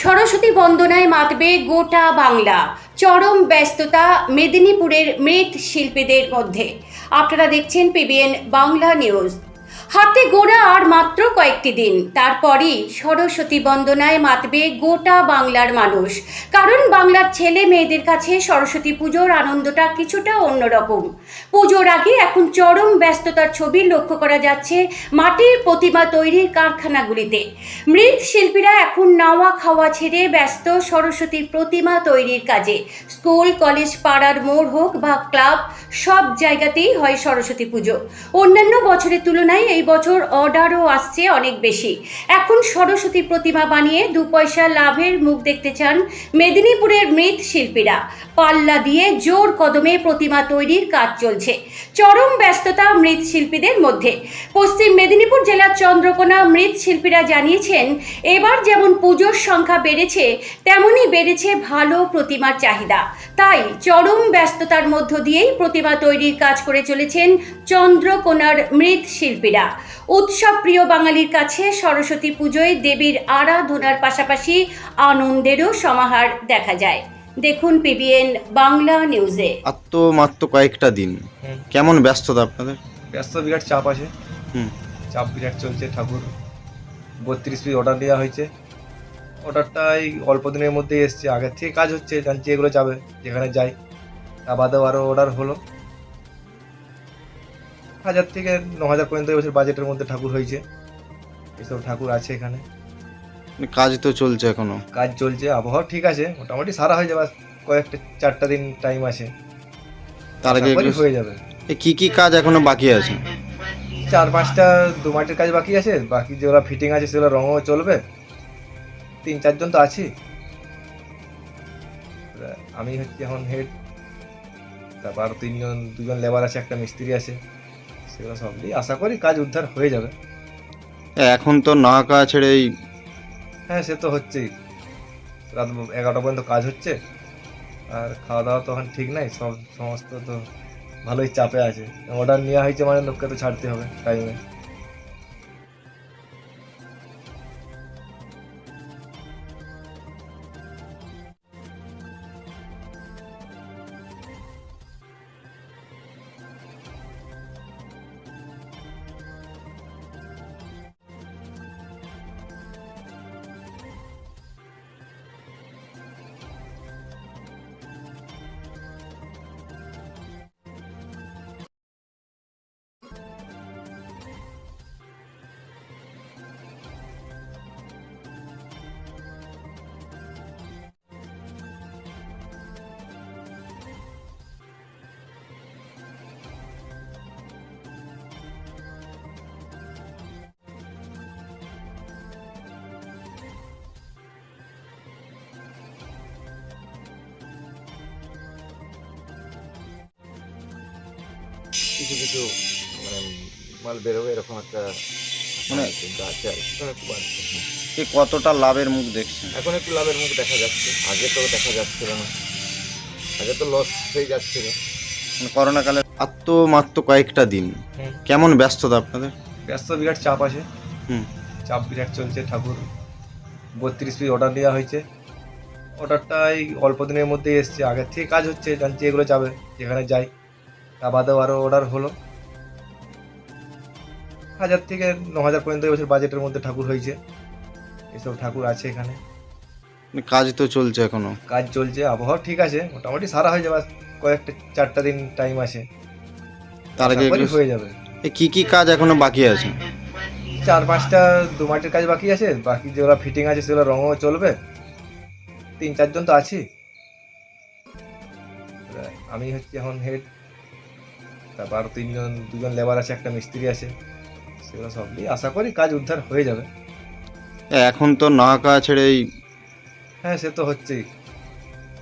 সরস্বতী বন্দনায় মাতবে গোটা বাংলা। চরম ব্যস্ততা মেদিনীপুরের মৃৎ শিল্পীদের মধ্যে। আপনারা দেখছেন পিবিএন বাংলা নিউজ হাতে গোড়া আর মাত্র কয়েকটি দিন। তারপরই সরস্বতী বন্দনায় মাতবে গোটা বাংলার মানুষ। কারণ বাংলার ছেলে মেয়েদের কাছে সরস্বতী পুজোর আনন্দটা কিছুটা অন্যরকম। পুজোর আগে এখন চরম ব্যস্ততার ছবি লক্ষ্য করা যাচ্ছে মাটির প্রতিমা তৈরির কারখানাগুলিতে। মৃৎ শিল্পীরা এখন নাওয়া খাওয়া ছেড়ে ব্যস্ত সরস্বতীর প্রতিমা তৈরির কাজে। স্কুল, কলেজ, পাড়ার মোড় হোক বা ক্লাব, সব জায়গাতেই হয় সরস্বতী পুজো। অন্যান্য বছরের তুলনায় এই বছর অর্ডারও আসছে অনেক বেশি। এখন সরস্বতী প্রতিমা বানিয়ে দু পয়সা লাভের মুখ দেখতে চান মেদিনীপুরের মৃৎ শিল্পীরা। পাল্লা দিয়ে জোর কদমে প্রতিমা তৈরির কাজ চলছে। চরম ব্যস্ততা মৃৎ শিল্পীদের মধ্যে। পশ্চিম মেদিনীপুর জেলার চন্দ্রকোনা মৃৎ শিল্পীরা জানিয়েছেন, এবার যেমন পুজোর সংখ্যা বেড়েছে, তেমনই বেড়েছে ভালো প্রতিমার চাহিদা। তাই চরম ব্যস্ততার মধ্য দিয়েই প্রতিমা তৈরির কাজ করে চলেছেন চন্দ্রকোনার মৃৎ শিল্পীরা। উৎসব প্রিয় বাঙালির কাছে সরস্বতী পুজোয় দেবীর আরাধনার পাশাপাশি আনন্দেরও সমাহার দেখা যায়। দেখুন পিবিএন বাংলা নিউজে আর তো মাত্র কয়েকটা দিন। হুম। কেমন ব্যস্ততা আপনাদের? ব্যস্ত বিরাট চাপ আছে। হুম। চাপ বিরাট চলছে ঠাকুর বত্রিশ পিস অর্ডার দেওয়া হয়েছে। অর্ডারটা এই অল্প দিনের মধ্যেই এসছে। আগের থেকে কাজ হচ্ছে জানছি এগুলো যাবে যেখানে যাই তা বাদেও আরও অর্ডার হলো। হাজার থেকে ন হাজার পর্যন্ত এবছর বাজেটের মধ্যে ঠাকুর হয়েছে। এসব ঠাকুর আছে এখানে। কাজ তো চলছে এখনও। কাজ চলছে আবহাওয়া ঠিক আছে মোটামুটি সারা হয়ে যাবে কয়েকটা চারটা দিন টাইম আছে। তার আগে হয়ে যাবে। কি কি কাজ এখনও বাকি আছে? চার পাঁচটা দু মাটির কাজ বাকি আছে বাকি যেগুলো ফিটিং আছে সেগুলো রঙও চলবে। তিন চারজন তো আছি। আমি হচ্ছি এখন হেড তারপর তিনজন দুজন লেবার আছে একটা মিস্ত্রি আছে। সেগুলো সব দিয়ে আশা করি কাজ উদ্ধার হয়ে যাবে। এখন তো না কাজ ছেড়ে এই হ্যাঁ সে তো হচ্ছেই। রাত এগারোটা পর্যন্ত কাজ হচ্ছে আর খাওয়া দাওয়া তো এখন ঠিক নাই সব সমস্ত তো ভালোই চাপে আছে। অর্ডার নেওয়া হয়েছে মানে লোককে তো ছাড়তে হবে টাইমে কিছু কিছু মানে মাল বেরোবে এরকম একটা মানে চিন্তা আছে আর কি। এ কতটা লাভের মুখ দেখছেন? এখন একটু লাভের মুখ দেখা যাচ্ছে। আগে তো দেখা যাচ্ছিল না। আগে তো লস হয়ে যাচ্ছিল। মানে করোনা কালে আর তো মাত্র কয়েকটা দিন। কেমন ব্যস্ততা আপনাদের? ব্যস্ত বিরাট চাপ আছে। হুম। চাপ বিরাট চলছে ঠাকুর। বত্রিশ পিস অর্ডার দেওয়া হয়েছে। অর্ডারটা এই অল্প দিনের মধ্যেই এসছে। আগের থেকে কাজ হচ্ছে জানছি এগুলো যাবে যেখানে যাই। তা বাদেও আরও অর্ডার হলো। হাজার থেকে ন হাজার পর্যন্ত এবছর বাজেটের মধ্যে ঠাকুর হয়েছে। এসব ঠাকুর আছে এখানে। মানে কাজ তো চলছে এখনও। কাজ চলছে আবহাওয়া ঠিক আছে মোটামুটি সারা হয়ে যাবে কয়েকটা চারটা দিন টাইম আছে। তার আগে হয়ে যাবে। কি কি কাজ এখনও বাকি আছে? চার পাঁচটা দু মাটির কাজ বাকি আছে বাকি যেগুলো ফিটিং আছে সেগুলো রঙও চলবে। তিন চারজন তো আছি। আমি হচ্ছি এখন হেড তারপর তিনজন দুজন লেবার আছে একটা মিস্ত্রি আছে। সেগুলো সব দিয়ে আশা করি কাজ উদ্ধার হয়ে যাবে। এখন তো না কাজ ছেড়ে এই হ্যাঁ সে তো হচ্ছেই।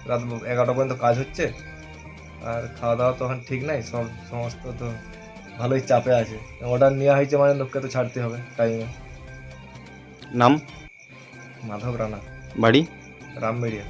রাত এগারোটা পর্যন্ত কাজ হচ্ছে। আর খাওয়া দাওয়া তো এখন ঠিক নাই সব সমস্ত তো ভালোই চাপে আছে। অর্ডার নেওয়া হয়েছে মানে লোককে তো ছাড়তে হবে টাইমে নাম? মাধব রানা। বাড়ি? রামবেড়িয়া।